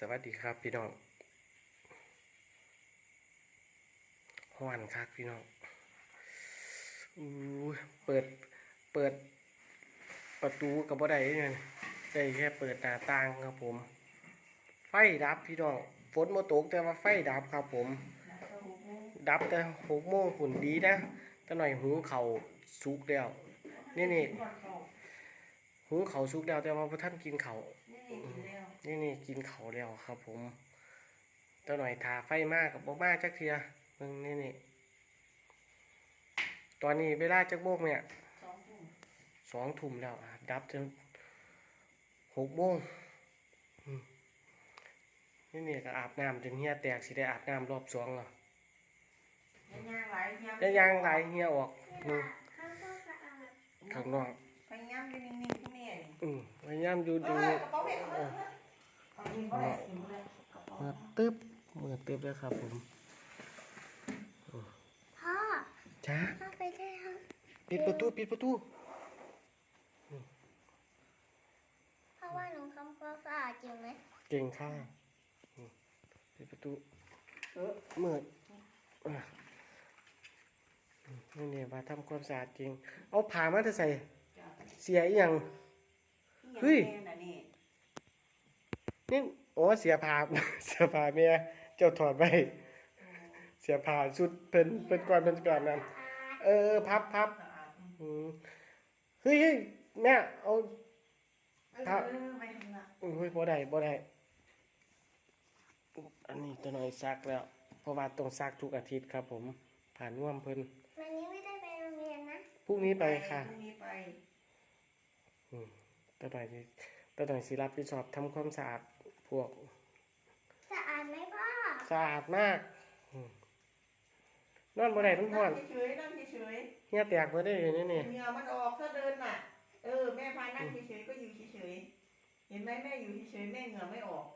สวัสดีครับพี่น้องห้อนคักพี่น้องอู้เปิด เปิด ประตูกับบ่ได้เนี่ยได้แค่เปิดหน้าต่างครับผม ไฟดับพี่น้องฝนมาตกแต่ว่าไฟดับครับผม ดับแต่หกโมงฝุ่นดีนะแต่หน่อยหุงเข่าสุกแล้วนี่นี่ หุงเขาวสุกแล้วแต่ว่าพระท่านกินเขาวนี่นี่กินเขาวแล้วครับ ผมตัวหน่อยทาไฟมากกับบ่มากจักเทียมึงนี่นี่ตอนนี้เวลาจักโมงเนี่ยสองทุ่มแล้วอะดับจนหกโมงอืมนี่นี่ก็อาบน้ำจนเฮียแตกสิได้อาบน้ำรอบสองแล้วได้ยางไหลเฮียออกอืมข้างนอกพ ยายามอยู่นิ่งๆที่แม่นี่อืมพยายามอยู่เอดูอกระเป๋าเด็กเออเอาดินบ่ได้สิบ่ได้กระเป๋าเมื่อตึ๊บเมื่อตึ๊บแล้วครับผมพ่อจ้าพ่อไปได้แล้วปิดประตูปิดประตูพ่อว่าหนูทำความสะอาดจริงไหมเก่งข้างอืมปิดประตูเออเมื่ออะอืมนี่เนี่ยมาทำความสะอาดจริง เอาผ้ามาจะใส่จ้ะ เสียอีหยังเฮ้เฮ้ยยน่ะนี่นี่โอ้เสียผ้าเสียผ้าเมียเจ้าถอดไว้เสียผ้าชุดเป็นเป็นก่อนเป็นแบบนั้นเออพับพับสะอาดอืมเฮ้ยเฮ้ยแม่เอาเออครับเออไปทำละโอ้ยบ่ได้บ่ได้อันนี้ตัวน้อยซักแล้ว เพราะว่าต้องซักทุกอาทิตย์ครับ ผม ผ่านร่วมเพิ่นวันนี้ไม่ได้ไปโรงเรียนนะพรุ่งนี้ไปค่ะพรุ่งนี้ไป อืมตัวน้อยสิตัวน้อยสิรับผิดชอบทำความสะอาดพวก สะอาดไหมพ่อ สะอาดมากอืมนอนบ่ได้มันร้อนนั่งเฉยๆนั่งเฉยเฮียแตกบ่ได้อยู่นี่ๆนี่เหงื่อมันออกถ้าเดินน่ะ เออแม่พานั่งเฉยๆก็อยู่เฉยๆเห็นไหมแม่อยู่เฉยๆแม่เหงื่อไม่ออก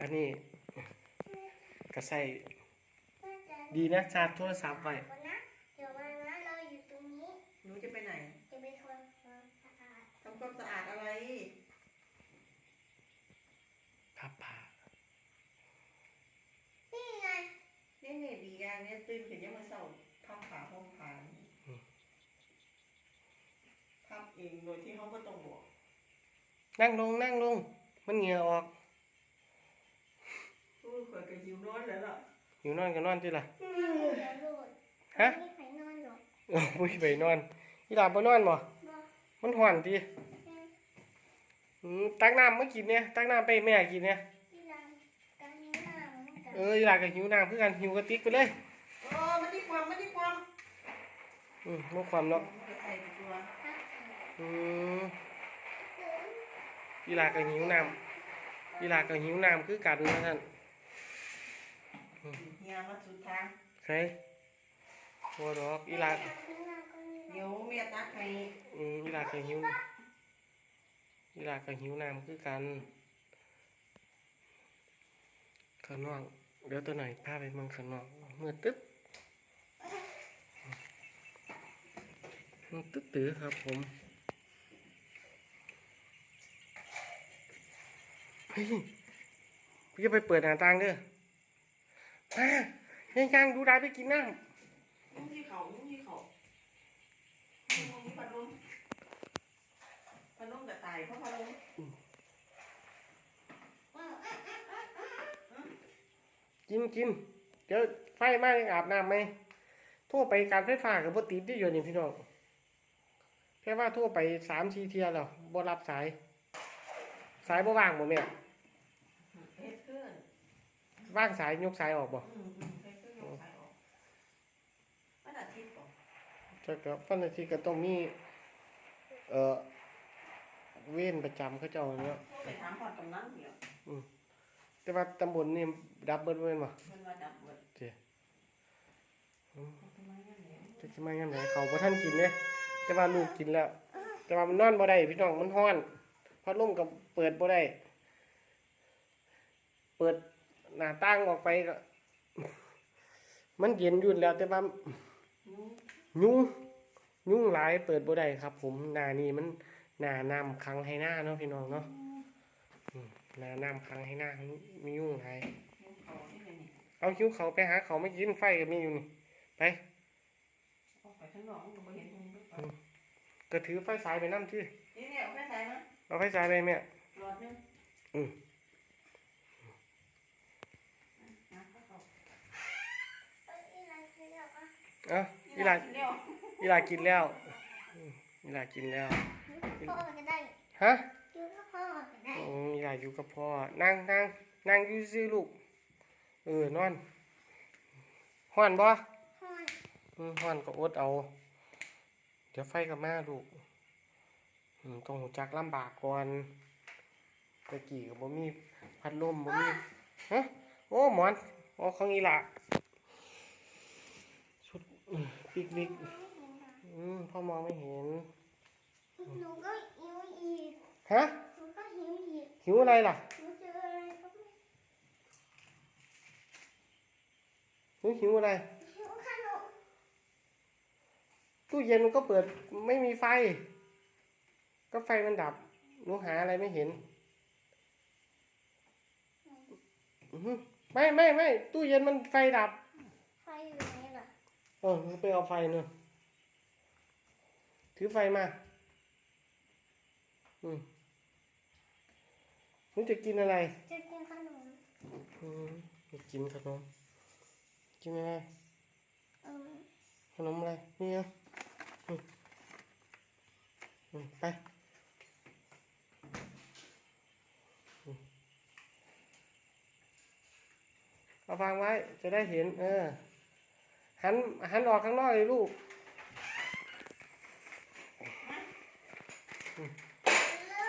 อันนี้ก็ใส่แม่จะดีนะชาร์จโทรศัพท์ไว้ก่อนนะเดี๋ยวมานะเราอยู่ตรงนี้หนูจะไปไหน ความสะอาดอะไรพับผ้านี่ไงนี่เนี่ยดีอย่างเนี่ยตื่นขึ้นยังมาเศร้าพับขาห้องผ่านพับเองโดยที่เขาก็ต้องบอกนั่งลงนั่งลง มันเหงื่อออกอู้ข่อยก็หิวนอนแล้วล่ะอยู่นอนก็นอนจิล่ะเดี๋ยวโหลดฮะไม่ไปนอนหรอกโอ้ยไปนอนอีหลาบ่นอนบ่บอกมันห่อนดีแม่อืม ตักน้ำมากินเนี่ยตักน้ำไปให้แม่กินเนี่ยที่ร้านกันหน้ามันกันเอออีหลาก็หิวน้ำเพื่อกันหิวกระติกไปเลยเออมันดีความมันดีความอืมบ่ความเนาะมันจะใส่ในตัวอืมอีหลาก็หิวน้ำอีหลาก็หิวน้ำคือกันนะท่านเฮียมาสุดทางใครบ่ดอกอีหลาเดี๋ยวเมียตักให้อืมอีหลาก็หิว อีหลาก็หิวน้ำคือกันข้างนอกเดี๋ยวตัวหน่อยพาไปมืองข้างนอกเมื่อตึ๊บมันตึ๊ดตื้อครับผมเฮ้ยพี่จะไปเปิดหน้าต่างเด้อมาเฮ้ยยังดูได้ไปกินน้ำมุ้งที่เขามึงที่เขามุ้งที่พัดลมพัด ลมจะตายเพราะพัดลมกินกินเดี๋ยวไฟไหม้อาบน้ำไหมโทั่วไปการไฟฟ้ากับบ่ติดที่อยู่นี่พี่น้องแค่ว่าโทั่วไปสามสี่เทียแล้วบ่รับสาย สายบ่ว่างบ่แม่เฮ็ดขึ้นว่างสายยกสายออกบ่อืมอืมเฮ็ดขึ้นยกสายออกมันอาทิตย์ก่อนจักก็ฟันอาทิตย์ก็ต้องมีเอ่อ เว้นประจำเขาเจ้าเนาะไปถามพอดกำนันเดียวแต่ว่าตำบลนี่ดับเบิดเว้นบ่มันว่าดับเบิดเจ้อืมทำไมงั้นเนี่ยจะสิมายามไหนเขาบ่ทันกินเด้แต่ว่าลูกกินแล้ว แต่ว่ามันนอนบ่ได้พี่น้องมันร้อนพัดลมก็เปิดบ่ได้ เปิดหน้าต่างออกไปก็ มันเย็นอยู่แล้ว แต่ว่าอืมยุงยุงหลายเปิดบ่ได้ครับ ผมหน้านี้มัน หน้าน้ำขังให้หน้าเนาะพี่น้องเนาะอืมน้ำน้ำค้งให้หน้ามียุ่งไงยุ่งเขานี่ไงนี่เอาคิ้วเขาไปหาเขาไม่กินไฟก็มีอยู่นี่ไปก็ถือไฟสายไปน้ำที่นี่เนี่ยเอาไปใส่มาเอาไฟสายไปแม่หลอดนึงอืมนะก็เขาเอ้ยอะไรคือแบบว่าเอาอีหลาอีหลากินแล้วอีหลากินแล้ว พ่อก็ได้ฮะอยู่กับพ่อก็ได้อืมอีหลาอยู่กับพ่อ นั่งนั่งนั่งอยู่ซื่อๆลูก เออนอนห้อนบ่ห้อนอืมห้อนก็อดเอา เดี๋ยวไฟกับมาลูกอืมต้องหูจักลำบากก่อนตะกี้ก็บ่มีพัดลมบ่มีฮะโอ้หมอนโอ้ของอีหละชุดอืมปิกนิกอืมพ่อมองไม่เห็น หนูก็หิวอีกฮะหนูก็หิวอีกหิวอะไรล่ะหนูเจออะไรก็ไม่หนูหิวอะไรหิวขนมตู้เย็นมันก็เปิดไม่มีไฟ ก็ไฟมันดับหนูหาอะไรไม่เห็นอือหือไม่ไม่ไม่ตู้เย็นมันไฟดับ ไฟอยู่ไหนล่ะ เออไปเอาไฟเนอะถือไฟมา อืมหนูจะกินอะไร จะกินขนมอืมจะกินขนมกินอะไรเออขนมอะไรนี่ไงอืมอืมไปอืมเอาวางไว้จะได้เห็น เออ หันหันออกข้างนอกเลยลูก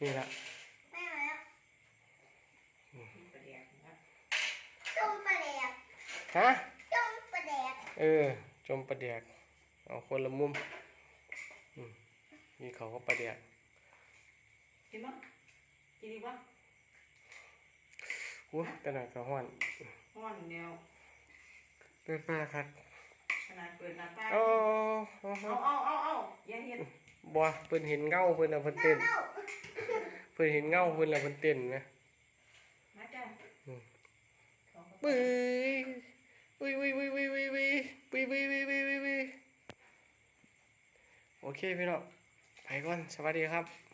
นี่ละแม่มาแล้วกินปลาแดกนะจมปลาแดกฮะจมปลาแดกเออ จมปลาแดกเอาคนละมุมอืมนี่เขาก็ปลาแดกกินมั้งกินดีมั้งอู้แต่หนักกระห้อนห้อนแนวเป็นปลาครับขนาดเปิดหน้าต่างเอาเอาเอาเอาเอาเอาเอาอย่าเห็น บัวเพิ่นเห็นเงาเพิ่นละเพิ่นเต้นเพิ่นเห็นเงาเพิ่นละเพิ่นเต้นนะมาจ้ะปุ้ยปุ้ยปุ้ยปุ้ยปุ้ยปุ้ยปุ้ยปุ้ยปุ้ยปุ้ยปุ้ยปุ้ยโอเคพี่น้องไปก่อนสวัสดีครับ